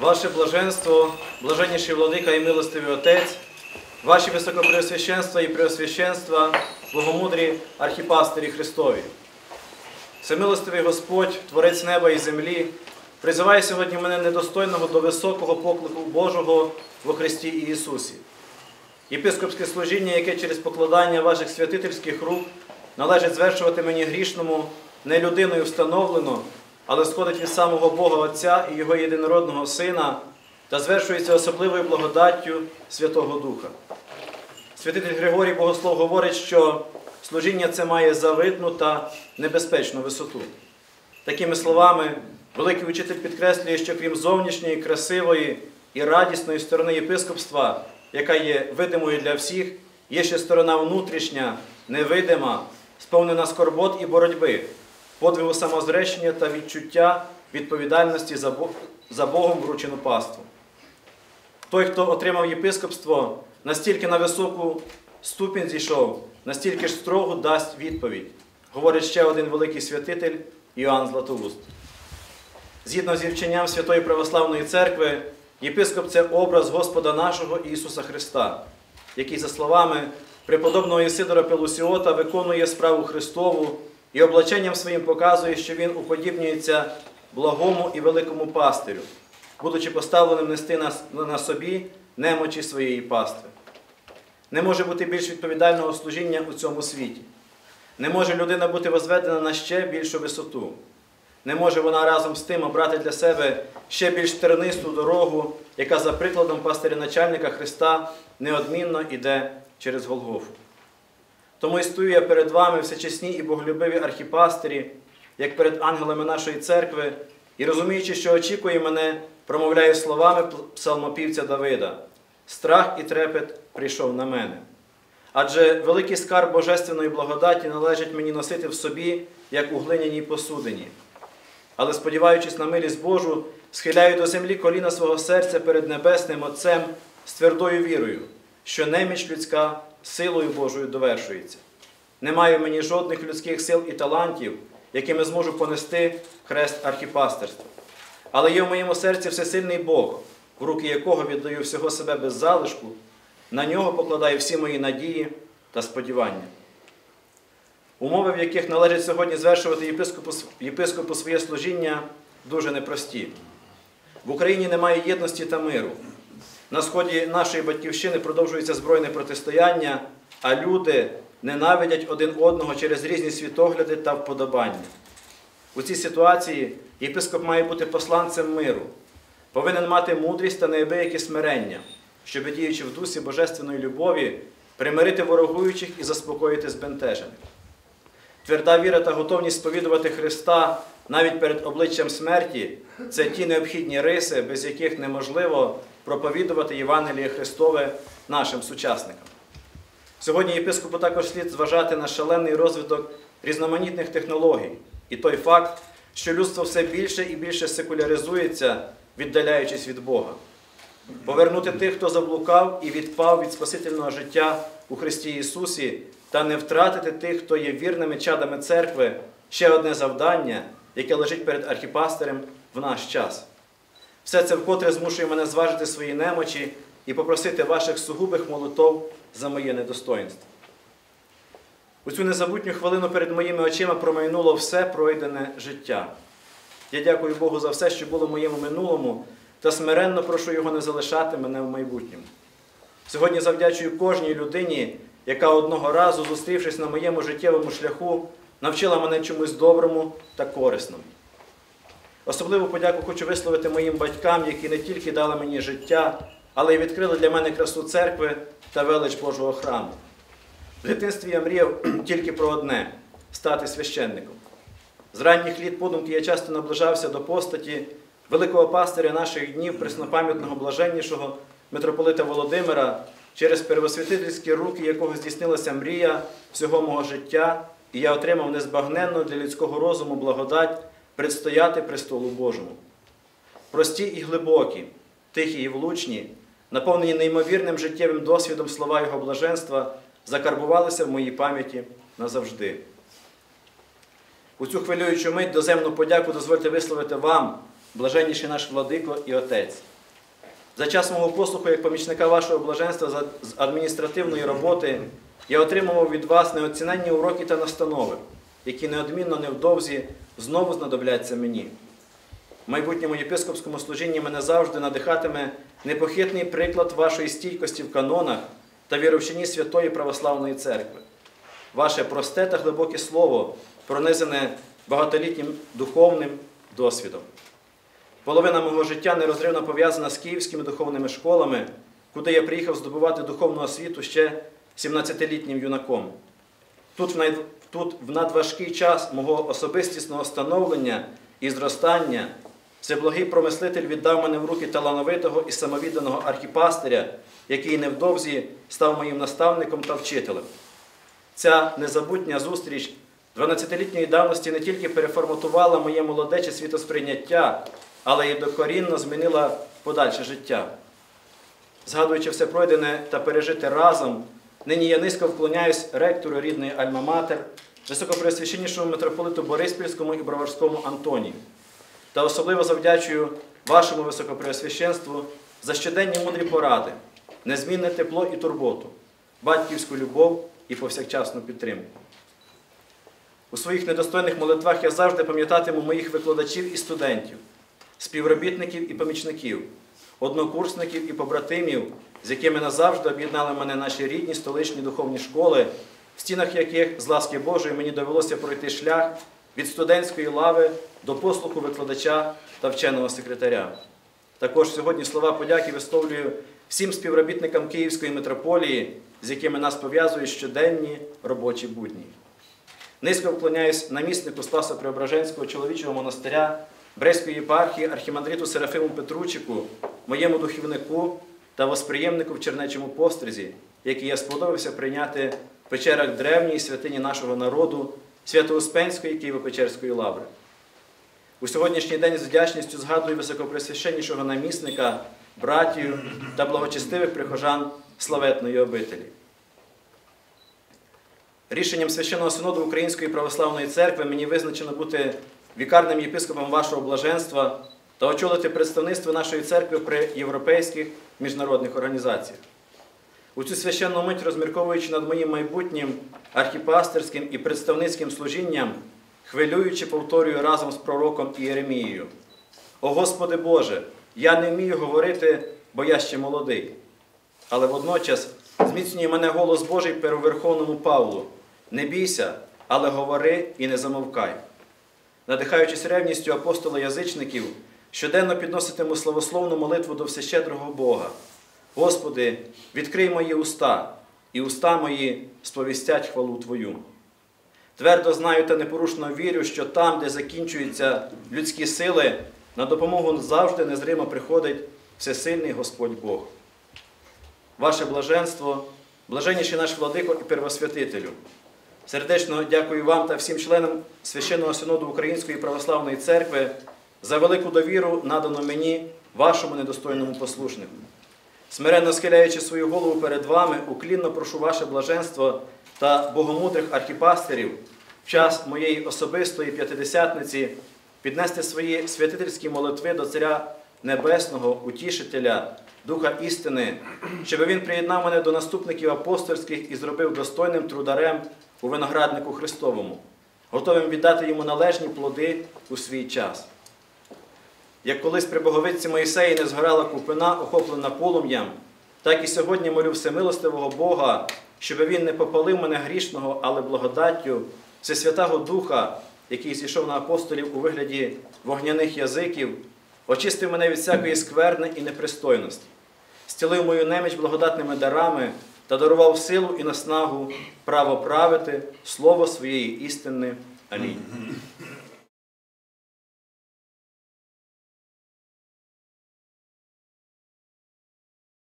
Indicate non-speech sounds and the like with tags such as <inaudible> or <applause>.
Ваше блаженство, блаженніший владика і милостивий Отець, ваші високопреосвященства і преосвященства, богомудрі архіпастирі Христові. Всемилостивий Господь, Творець неба і землі, призиває сьогодні мене недостойного до високого поклику Божого во Христі Ісусі. Єпископське служіння, яке через покладання ваших святительських рук належить звершувати мені грішному, не людиною встановлено, але сходить від самого Бога Отця і Його єдинородного Сина та звершується особливою благодаттю Святого Духа. Святитель Григорій Богослов говорить, що служіння це має завидну та небезпечну висоту. Такими словами, великий учитель підкреслює, що крім зовнішньої, красивої і радісної сторони єпископства, яка є видимою для всіх, є ще сторона внутрішня, невидима, сповнена скорбот і боротьби, подвигу самозречення та відчуття відповідальності за Бо- за Богом вручену паству. Той, хто отримав єпископство, настільки на високу ступінь зійшов, настільки ж строго дасть відповідь, говорить ще один великий святитель Іоанн Златоуст. Згідно зі вченням Святої Православної Церкви, єпископ це образ Господа нашого Ісуса Христа, який, за словами преподобного Ісидора Пелусіота, виконує справу Христову і облаченням своїм показує, що Він уподібнюється благому і великому пастирю, будучи поставленим нести на, на собі немочі своєї пастви. Не може бути більш відповідального служіння у цьому світі. Не може людина бути возведена на ще більшу висоту. Не може вона разом з тим обрати для себе ще більш тернисту дорогу, яка за прикладом пастиря начальника Христа неодмінно йде через Голгофу. Тому і стою я перед вами всечесні і боголюбиві архіпастирі, як перед ангелами нашої церкви, і розуміючи, що очікує мене, промовляю словами псалмопівця Давида: страх і трепет прийшов на мене. Адже великий скарб божественної благодаті належить мені носити в собі, як у глиняній посудині. Але, сподіваючись на милість Божу, схиляю до землі коліна свого серця перед Небесним Отцем з твердою вірою, що неміч людська силою Божою довершується. Немає в мені жодних людських сил і талантів, якими зможу понести хрест архіпастерства. Але є в моєму серці всесильний Бог, в руки якого віддаю всього себе без залишку, на нього покладаю всі мої надії та сподівання. Умови, в яких належить сьогодні звершувати єпископу, єпископу своє служіння, дуже непрості. В Україні немає єдності та миру. На сході нашої батьківщини продовжується збройне протистояння, а люди ненавидять один одного через різні світогляди та вподобання. У цій ситуації єпископ має бути посланцем миру, повинен мати мудрість та неабияке смирення, щоб, діючи в дусі божественної любові, примирити ворогуючих і заспокоїти збентежених. Тверда віра та готовність сповідувати Христа навіть перед обличчям смерті це ті необхідні риси, без яких неможливо проповідувати Євангеліє Христове нашим сучасникам. Сьогодні єпископу також слід зважати на шалений розвиток різноманітних технологій і той факт, що людство все більше і більше секуляризується, віддаляючись від Бога. Повернути тих, хто заблукав і відпав від Спасительного життя у Христі Ісусі, та не втратити тих, хто є вірними чадами церкви, ще одне завдання, яке лежить перед архіпастерем в наш час. Все це вкотре змушує мене зважити свої немочі і попросити ваших сугубих молитов за моє недостоинство. У цю незабутню хвилину перед моїми очима промайнуло все пройдене життя. Я дякую Богу за все, що було в моєму минулому, та смиренно прошу Його не залишати мене в майбутньому. Сьогодні завдячую кожній людині, яка одного разу, зустрівшись на моєму життєвому шляху, навчила мене чомусь доброму та корисному. Особливу подяку хочу висловити моїм батькам, які не тільки дали мені життя, але й відкрили для мене красу церкви та велич Божого храму. В дитинстві я мріяв <clears throat> тільки про одне стати священником. З ранніх літ подумки я часто наближався до постаті великого пастиря наших днів, преснопам'ятного блаженнішого митрополита Володимира, через первосвятительські руки якого здійснилася мрія всього мого життя, і я отримав незбагненну для людського розуму благодать предстояти престолу Божому. Прості і глибокі, тихі і влучні, наповнені неймовірним життєвим досвідом слова Його блаженства, закарбувалися в моїй пам'яті назавжди. У цю хвилюючу мить доземну подяку дозвольте висловити вам, блаженніший наш владико і Отець. За час мого послуху як помічника вашого блаженства з адміністративної роботи я отримував від вас неоціненні уроки та настанови, які неодмінно невдовзі знову знадобляться мені. В майбутньому єпископському служінні мене завжди надихатиме непохитний приклад вашої стійкості в канонах та віровчині Святої Православної Церкви. Ваше просте та глибоке слово, пронизане багатолітнім духовним досвідом. Половина мого життя нерозривно пов'язана з київськими духовними школами, куди я приїхав здобувати духовну освіту ще 17-літнім юнаком. Тут в. Тут в надважкий час мого особистісного становлення і зростання Всеблагий промислитель віддав мене в руки талановитого і самовідданого архіпастиря, який невдовзі став моїм наставником та вчителем. Ця незабутня зустріч 12-літньої давності не тільки переформатувала моє молодече світосприйняття, але й докорінно змінила подальше життя. Згадуючи все пройдене та пережите разом, нині я низько вклоняюсь ректору рідної Альма-Матер, високопреосвященнішому митрополиту Бориспільському і Броварському Антонію. Та особливо завдячую вашому високопреосвященству за щоденні мудрі поради, незмінне тепло і турботу, батьківську любов і повсякчасну підтримку. У своїх недостойних молитвах я завжди пам'ятатиму моїх викладачів і студентів, співробітників і помічників, однокурсників і побратимів, з якими назавжди об'єднали мене наші рідні столичні духовні школи, в стінах яких з ласки Божої мені довелося пройти шлях від студентської лави до послуху викладача та вченого секретаря. Також сьогодні слова подяки висловлюю всім співробітникам Київської митрополії, з якими нас пов'язують щоденні робочі будні. Низько вклоняюсь наміснику Спаса Преображенського чоловічого монастиря Брестської єпархії архімандриту Серафиму Петручику, моєму духівнику та восприємнику в Чернечому постризі, який я сподобався прийняти в печерах древньої святині нашого народу, Свято-Успенської Києво-Печерської лаври. У сьогоднішній день з вдячністю згадую високопресвященнішого намісника, братію та благочестивих прихожан славетної обителі. Рішенням Священного Синоду Української православної церкви мені визначено бути вікарним єпископом вашого блаженства та очолити представництво нашої церкви при європейських міжнародних організаціях. У цю священну мить, розмірковуючи над моїм майбутнім архіпастерським і представницьким служінням, хвилюючи, повторюю разом з пророком Ієремією. О Господи Боже, я не вмію говорити, бо я ще молодий. Але водночас зміцнює мене голос Божий первоверховному Павлу. Не бійся, але говори і не замовкай. Надихаючись ревністю апостола язичників, щоденно підноситиму славословну молитву до всещедрого Бога. Господи, відкрий мої уста, і уста мої сповістять хвалу Твою. Твердо знаю та непорушно вірю, що там, де закінчуються людські сили, на допомогу завжди незримо приходить всесильний Господь Бог. Ваше блаженство, блаженніший наш владико і первосвятителю. Сердечно дякую вам та всім членам Священного Синоду Української православної церкви за велику довіру, надану мені, вашому недостойному послушнику. Смиренно схиляючи свою голову перед вами, уклінно прошу ваше блаженство та богомудрих архіпастерів в час моєї особистої п'ятидесятниці піднести свої святительські молитви до Царя Небесного, Утішителя, Духа істини, щоб він приєднав мене до наступників апостольських і зробив достойним трударем у винограднику Христовому, готовим віддати йому належні плоди у свій час. Як колись при боговиці Моїсеї не згорала купина, охоплена полум'ям, так і сьогодні молю всемилостивого Бога, щоб він не попалив мене грішного, але благодаттю Всесвятого Духа, який зійшов на апостолів у вигляді вогняних язиків, очистив мене від всякої скверни і непристойності, стілив мою неміч благодатними дарами та дарував силу і наснагу право правити слово своєї істини. Амінь.